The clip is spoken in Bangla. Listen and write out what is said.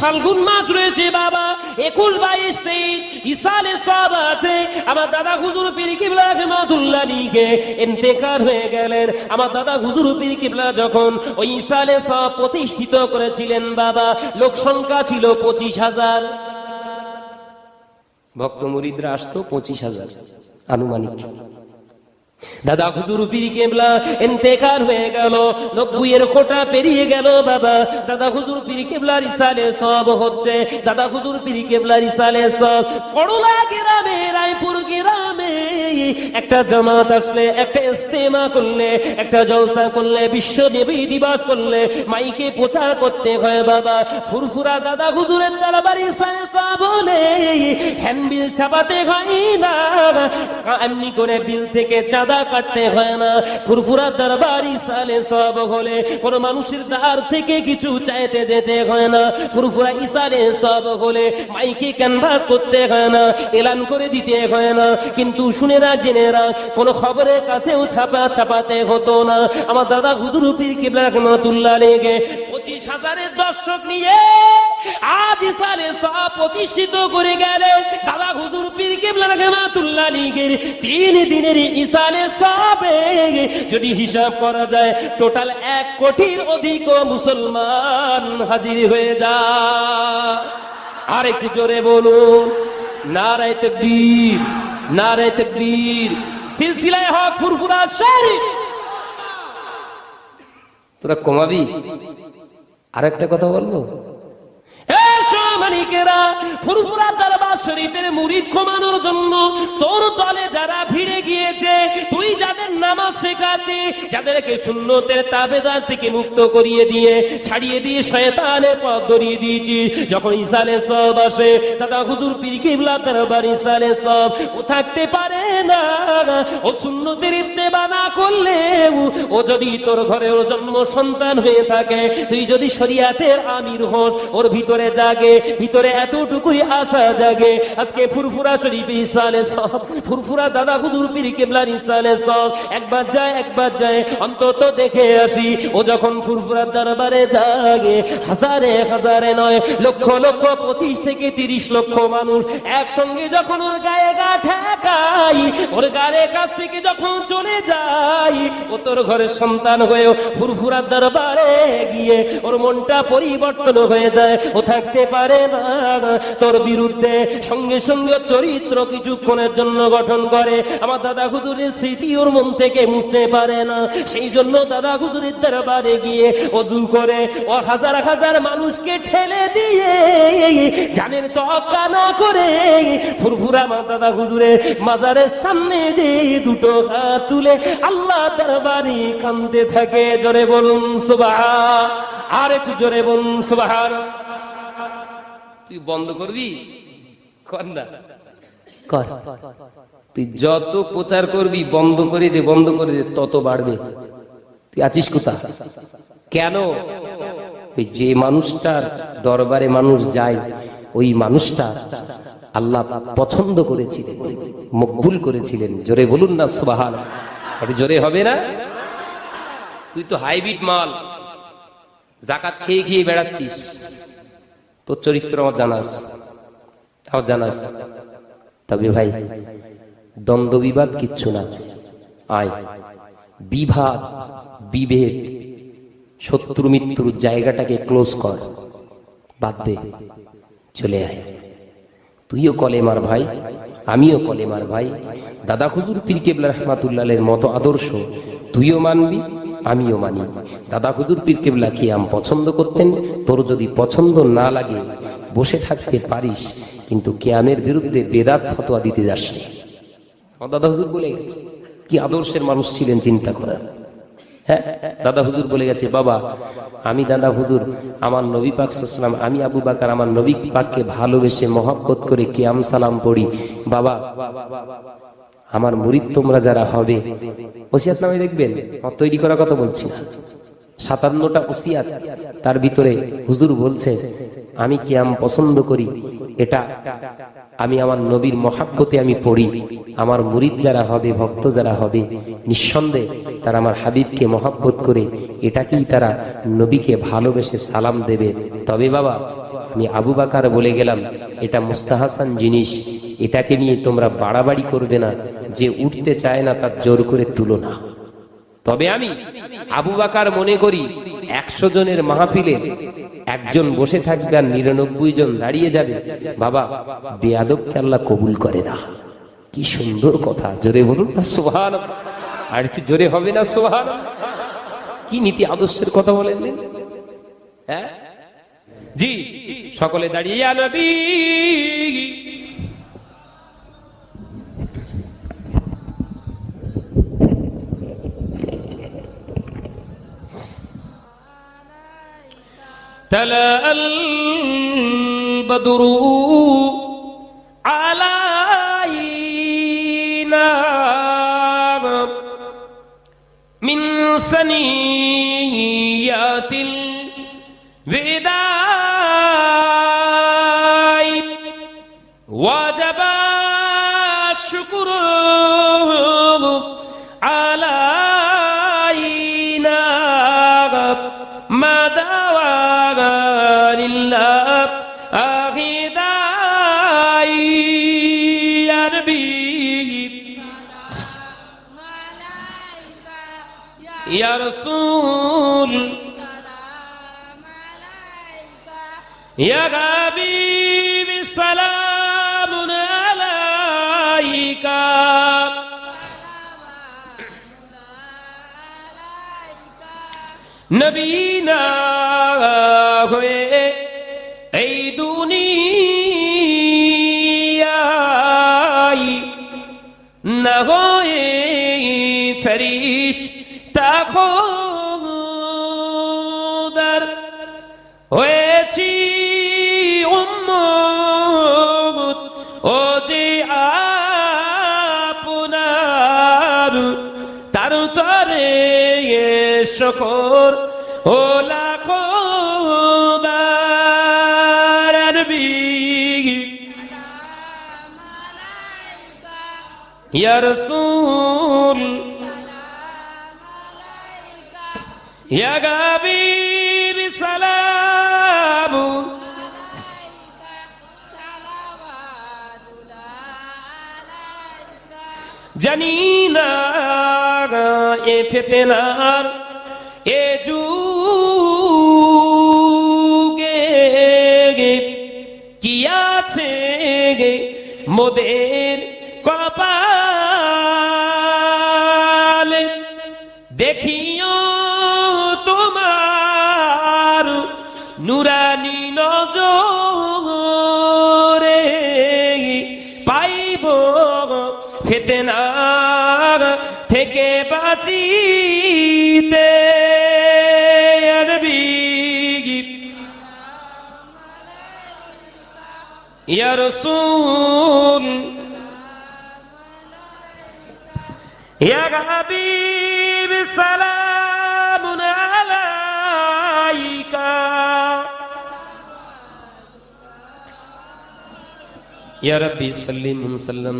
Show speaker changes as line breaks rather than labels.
ফাল্গুন মাস রয়েছে, বাবা। একুশ, বাইশ, তেইশ ইসালে সব আছে। আমার দাদা হুজুর পীর কিবলা রহমাতুল্লাহ আলীকে ইন্তেকার হয়ে গেলেন। আমার দাদা হুজুর পীর কিবলা যখন ওই ইসালে সব প্রতিষ্ঠিত করেছিলেন, বাবা, লোক সংখ্যা ছিল পঁচিশ হাজার। ভক্ত মুরিদরা আসতো পঁচিশ হাজার, আনুমানিক। দাদা হুজুর পীর কেবলা ইন্তেকার হয়ে গেল, নব্বইয়ের কোটা পেরিয়ে গেল বাবা। দাদা হুজুর পীর কেবলার ইসালে সব হচ্ছে, দাদা হুজুর পীর কেবলার ইসালে সব করলা গ্রামে, রায়পুর গ্রামে একটা জামাত আসলে, একটা ইস্তেমা করলে, একটা জলসা করলে বিশ্ব দেবী দিবস করলে, মাইকে প্রচার করতে হয় বাবা। ফুরফুরা দাদা হুজুরের দরবার ইসালে সব বলে হ্যান্ডবিল ছাপাতে হয় না। এমনি করে বিল থেকে চাঁদা কাটতে হয় না। ফুরফুরা দরবারি সালে সব হলে কোন মানুষের দ্বার থেকে কিছু চাইতে যেতে হয় না। ফুরফুরা ইসালে সব হলে মাইকে ক্যানভাস করতে হয় না, এলান করে দিতে হয় না। কিন্তু শুনেরা জেনেরা কোন খবরের কাছেও ছাপা ছাপাতে হতো না। আমার দাদা হুজুর পীর কিবলা রহমাতুল্লাহ লেগে পঁচিশ হাজারের দর্শক নিয়ে আজ ইসালে সব প্রতিষ্ঠিত করে গেলে দাদা হুজুর পীর কিবলা রহমাতুল্লাহ লীগের। তিন দিনের ইসালে সবে যদি হিসাব করা যায়, টোটাল এক কোটির অধিক মুসলমান হাজির হয়ে যায় আর একটু জোরে বলুন, নারায় তকবীর নারায় তকবীর, সিলসিলায় হক ফুরফুরা শরীফ। তোরা কমাবি? আর একটা কথা বলব? মুক্ত করিয়ে দিয়ে, ছাড়িয়ে দিয়ে পথ ধরিয়ে যখন ইসালে সব আসে, দাদা হুজুর পীর কিবলা দরবার ইসালে সব থাকতে পারে না। ও শূন্যতের ইত্তেবা না করলে ও যদি তোর ঘরে ওর জন্ম সন্তান হয়ে থাকে, তুই যদি শরিয়াতের আমির হোস, ওর ভিতরে জাগে, ভিতরে এতটুকুই আশা জাগে। আজকে ফুরফুরা শরীফ ইসালে সব, ফুরফুরা দাদা হুজুর পীর কেবলার ইসালে সব, একবার যায় একবার যায়, অন্তত দেখে আসি, ও যখন ফুরফুরা দরবারে জাগে, হাজারে হাজারে নয়, লক্ষ লক্ষ, পঁচিশ থেকে তিরিশ লক্ষ মানুষ একসঙ্গে যখন ওর গায়ে গা ঠেকাই, ওর গায়ে কাছ থেকে যখন চলে যাই ও তোর ঘরে সন্তান হয়েও ফুরফুরার দরবারে গিয়ে ওর মনটা পরিবর্তন হয়ে যায়। ও থাকতে পারে না তোর বিরুদ্ধে সঙ্গে সঙ্গে চরিত্র কিছুক্ষণের জন্য গঠন করে। আমার দাদা হুজুরের স্মৃতি ওর মন থেকে মুছতে পারে না। সেই জন্য দাদা হুজুরের দরবারে গিয়ে অজু করে ও হাজার হাজার মানুষকে ঠেলে দিয়ে জানের তক্কা না করে ফুরফুরা মা দাদা হুজুরের মাজারের সামনে যে দুটো হাত তুলে আল্লাহ দরবারি কান্দে থাকে জোরে বলুন সুবাহ আর একটু জোরে বলুন সুবাহ তুই বন্ধ করবি? কর না। কর। তুই যত প্রচার করবি বন্ধ করে দে বন্ধ করে দে তত বাড়বে। তুই আছিস কোথা? কেন? যে মানুষটার দরবারে মানুষ যায় ওই মানুষটা আল্লাহ পছন্দ করেছিলেন মকবুল করেছিলেন। জোরে বলুন না সুবাহান। একটু জোরে হবে না? তুই তো হাইব্রিড মাল। জাকাত খেয়ে খেয়ে বেড়াচ্ছিস। তোর চরিত্র আমার জানাস। আমার জানাস। তবে ভাই, দ্বন্দ্ব, বিবাদ কিচ্ছু না। আয়। বিভাদ বিভেদ, শত্রু মৃত্যুর জায়গাটাকে ক্লোজ কর। বাদ দে। চলে আয়। তুইও কলেমার ভাই। আমিও কলেমার ভাই। দাদা হুজুর পীর কেবলা রহমাতুল্লাহের মতো আদর্শ, তুইও মানবি, আমিও মানি। দাদা হুজুর পীর কেবলা কি আম পছন্দ করতেন? তোর যদি পছন্দ না লাগে, বসে থাকতে পারিস, কিন্তু কেয়ামের বিরুদ্ধে বেদাত ফতোয়া দিতে যাস। দাদা হুজুর বলে গেছে, কি আদর্শের মানুষ ছিলেন চিন্তা করার। হ্যাঁ দাদা হুজুর বলে গেছে, বাবা, আমি দাদা হুজুর, আমার নবী পাক সাল্লাম আমি আবু বাকার, আমার নবী পাককে ভালোবেসে মহব্বত করে কিয়াম সালাম পড়ি। বাবা, আমার মুরিদ তোমরা যারা হবে, ওসিয়াত নামে দেখবেন তৈরি করা কথা বলছি সাতান্নটা ওসিয়াত তার ভিতরে হুজুর বলছে, আমি কিয়াম পছন্দ করি, এটা আমি আমার নবীর মহাব্বতে আমি পড়ি। আমার মুরিদ যারা হবে, ভক্ত যারা হবে, নিঃসন্দেহে তারা আমার হাবিবকে মহাব্বত করে এটাকেই তারা নবীকে ভালোবেসে সালাম দেবে। তবে বাবা, আমি আবু বাকার বলে গেলাম, এটা মুস্তাহাসান জিনিস, এটাকে নিয়ে তোমরা বাড়াবাড়ি করবে না, যে উঠতে চায় না তার জোর করে তুলো না। তবে আমি আবু বাকার মনে করি, একশো জনের মাহফিলে একজন বসে থাকবে আর নিরানব্বই জন দাঁড়িয়ে যাবে। বাবা, বেয়াদবকে আল্লাহ কবুল করে না। কি সুন্দর কথা, জোরে বলুন না সোহান আর একটু জোরে হবে না সোহান কি নীতি আদর্শের কথা বলেন? হ্যাঁ? জি, সকলে দাঁড়িয়ে নবী। تلا البدر علينا من سنيات الوداع. یا رسول یا حبیب سلام علیکہ۔ نبی نہ ہوئے ای دنیا نہ ہوئے তাখোদার হয়েছি উম্মত। ও যে আপনার তার তরে শকর। ও লাখো বার আরবি। ইয়া রাসূল ইয়া হাবিব না এ ফেতেনার এ যুগে কি আছে মোদের কপালে পাইব ফেতেনার থেকে বাঁচিতে আরবি ইয়া রাসূল। ইয়া হাবিব সালামুন يا ربي سلم وسلم.